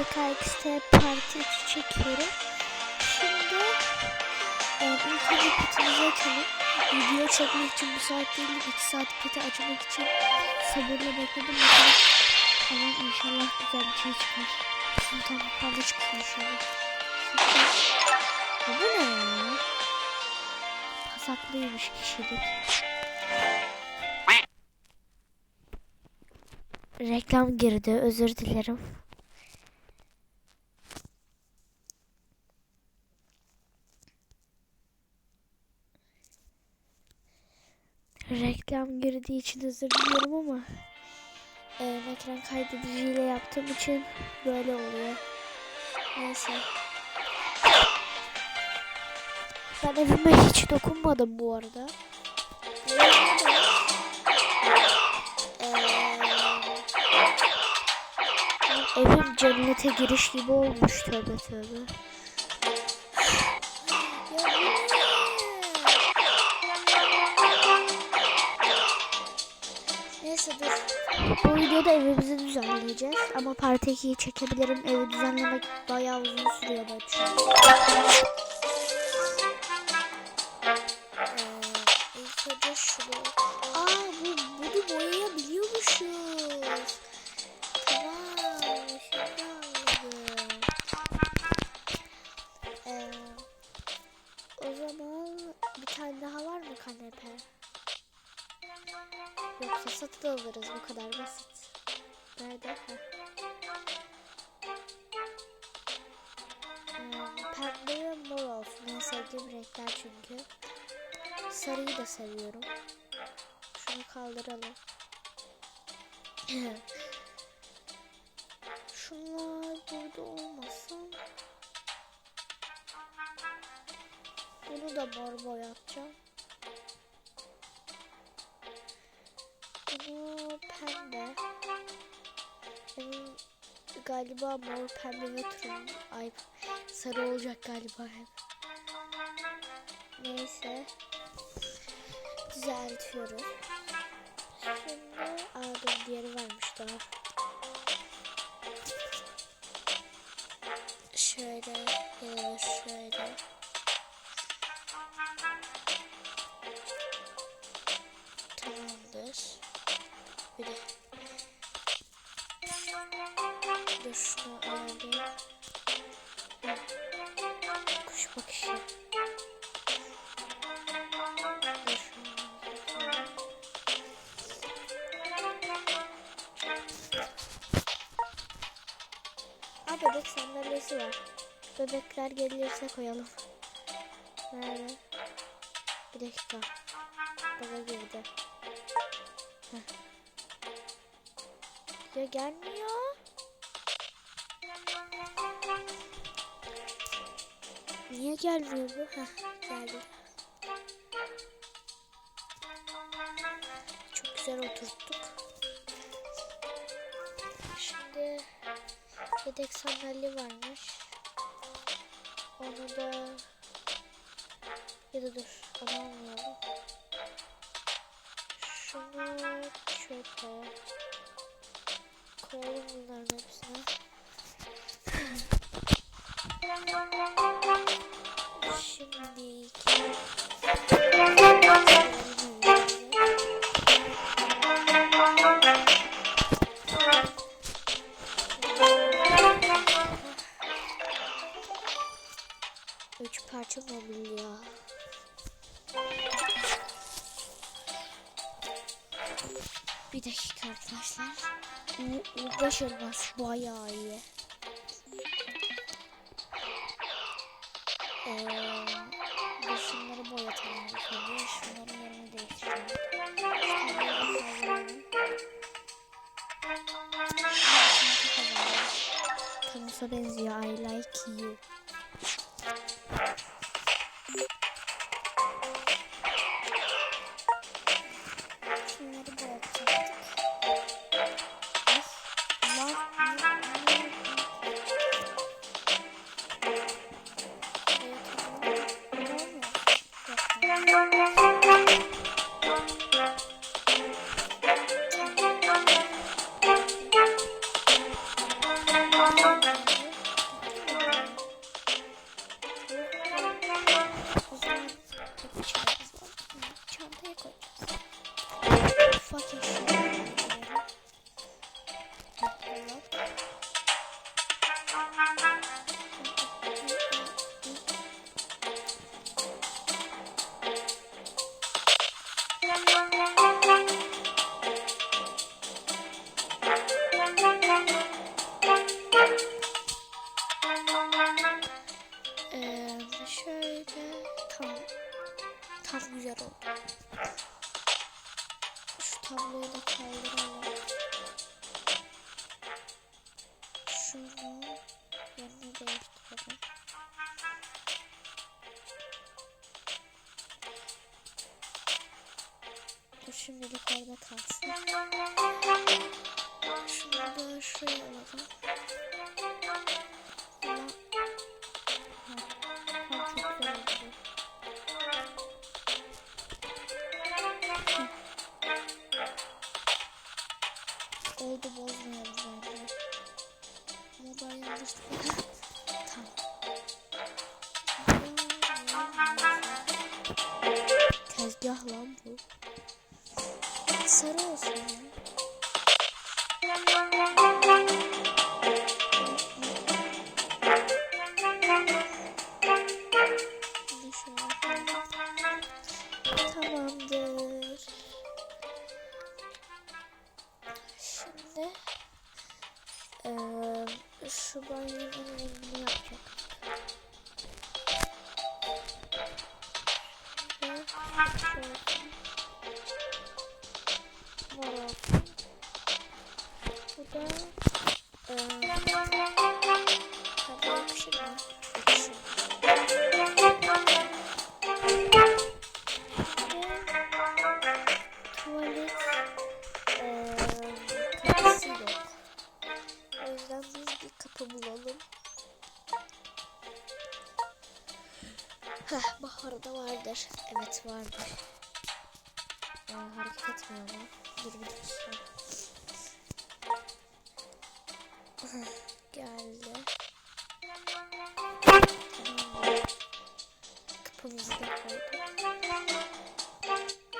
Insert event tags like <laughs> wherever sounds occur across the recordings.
PKXT Parti 3 çekiyorum. Şimdi e, ilk önce petimizi açalım. Video çekmek için bir saat değil 2 saat peti açmak için sabırla bekledim. Bakalım. Ama inşallah güzel bir şey çıkar. Sultan fazla çıksın. Sekiz. Ya bu ne ya? Pasaklıymış kişilik. Reklam girdi. Özür dilerim. Girdiği için özür diliyorum ama e, ekran kaydediciyle yaptığım için böyle oluyor. Neyse. Ben evime hiç dokunmadım bu arada. Eee, Evim cennete giriş gibi olmuş tövbe tövbe. Dur. Bu videoda evimizi düzenleyeceğiz. Ama part 2'yi çekebilirim. Evi düzenlemek bayağı uzun sürüyor ben çünkü. Ee, ilk önce şunu... Nerede? Heh. Hmm, pembe ve mor olsun. En sevdiğim renkler çünkü. Sarıyı da seviyorum. Şunu kaldıralım. <laughs> Şunlar burada olmasın. Bunu da mor boyatacağım. Benim galiba mor, pembe ve turuncu. Ay sarı olacak galiba hep. Neyse. Düzeltiyorum. Şimdi aldım diğeri varmış daha. Şöyle da şöyle. Aa bebek sandalyesi var. Bebekler gelirse koyalım. Nerede? Bir dakika. Baba girdi. Heh. Ya gelmiyor. Niye gelmiyor bu? Heh, geldi. Çok güzel oturttuk. Yedek sandalye varmış. Onu da ya da dur onu almayalım. Şunu çöpe koyalım bunların hepsine. Şimdi Ee, bu şunları boyatalım ilk önce. Şunların yerini değiştirelim. Benziyor. I like you. Şunları boyatacaktık. Ay, lan, koyalım. Ee, şöyle tam tam güzel oldu. Şu tabloyu da kaldıralım. Şunu yerini değiştirelim. Bu şimdilik orada kalsın. Şunu da şuraya alalım. Lan bu. Sarı olsun ya. Heh, Bahar'da vardır. Evet vardır. Ee, hareket etmiyor mu? Dur bir dakika. Geldi. Kapımızı da koyduk.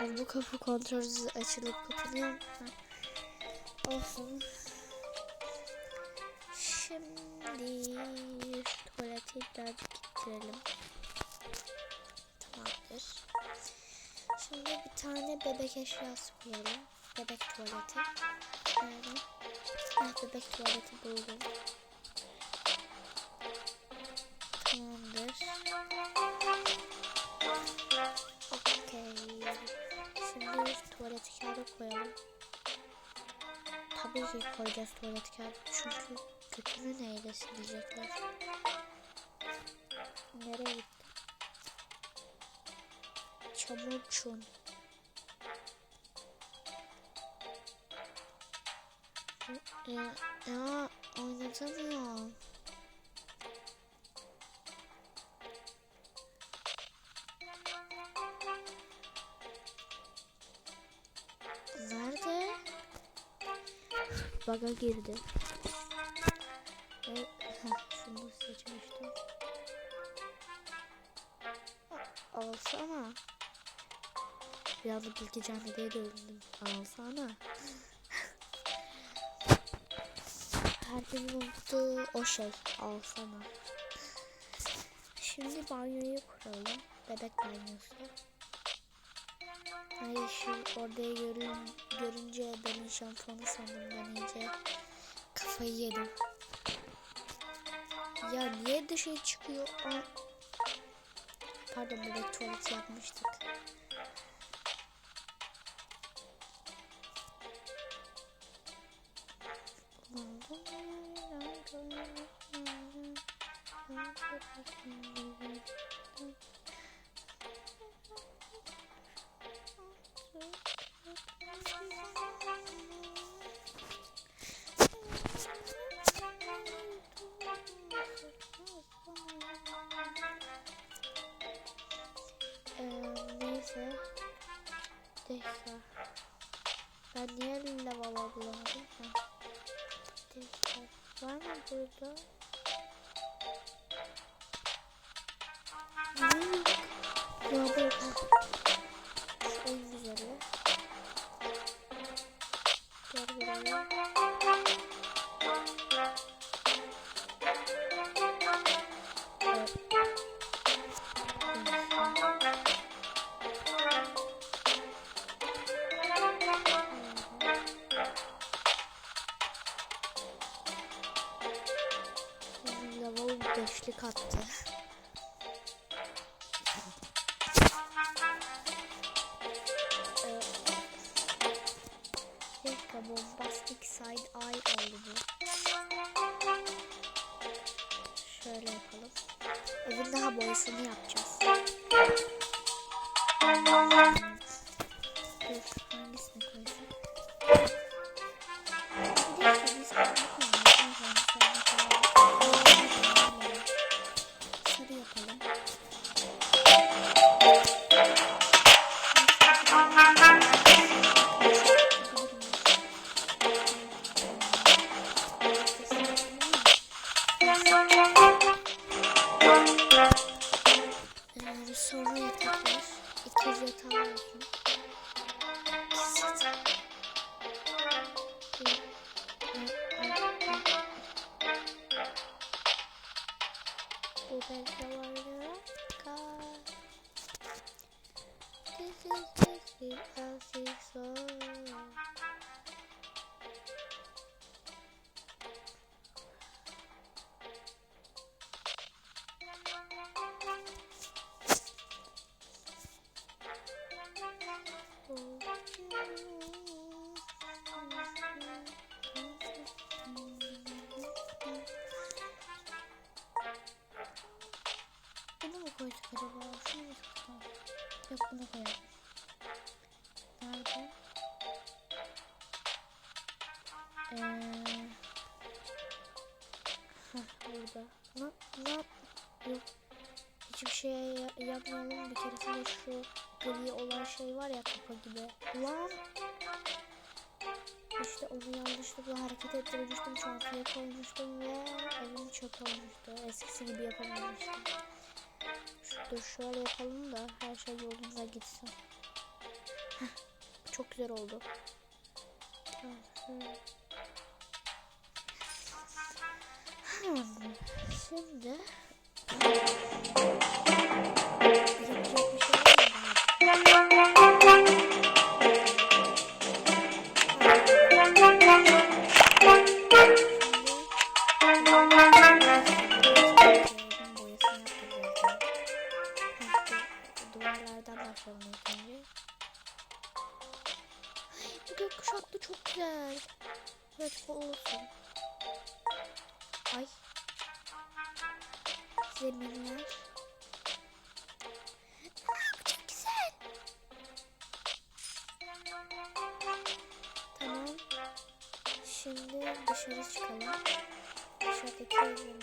Yani bu kapı kontrolsüz açılıp kapanıyor. Olsun. Şimdi tuvaleti birazcık gittirelim. Tamamdır. Şimdi bir tane bebek eşyası koyalım. Bebek tuvaleti. Nerede? Ah bebek tuvaleti buldum. Tamamdır. Okey. Şimdi tuvalet kağıdı koyalım. Tabii ki koyacağız tuvalet kağıdı çünkü kötünü neyle silecekler. Nereye gitti? Çamurçun. Ya, ya oynatamıyorum. Nerede? Baga girdi. Ve heh, şunu seçmiştim. Alsana. Bir anda bilgi canlı diye döndüm. Alsana. Herkesin unuttuğu o şey. Alsana. Şimdi banyoyu kuralım. Bebek banyosu. Ay şu orada görün, görünce benim şampuanı sandım ben iyice kafayı yedim. Ya niye dışarı çıkıyor? Aa. Pardon bebek tuvalet yapmıştık. Ee, neyse. Bir dakika. Ben niye lavabo bulamadım? Dakika. Var mı burada? Ne yok? Şu en güzeli. Gel buraya. Beşlik attı. Dakika bombastic side eye oldu bu. Şöyle yapalım. Evin daha boyasını yapacağız. Dur is just the Aussie song. Bunu mu koyduk acaba? Şunu mu tutalım? Yok bunu koyalım. Nerede? Ee, heh, burada. Ne, ne? Yok. Hiçbir şey ya- yapmayalım. Bir keresinde şu gri olan şey var ya kafa gibi. Lan! İşte onu yanlışlıkla hareket ettirmiştim. Çantaya koymuştum ve evim çöp olmuştu. Eskisi gibi yapamamıştım. Dur şöyle yapalım da her şey yolunda gitsin. <laughs> Çok güzel oldu. Hmm. Şimdi Şimdi dışarı çıkalım. Dışarıdaki evlerin.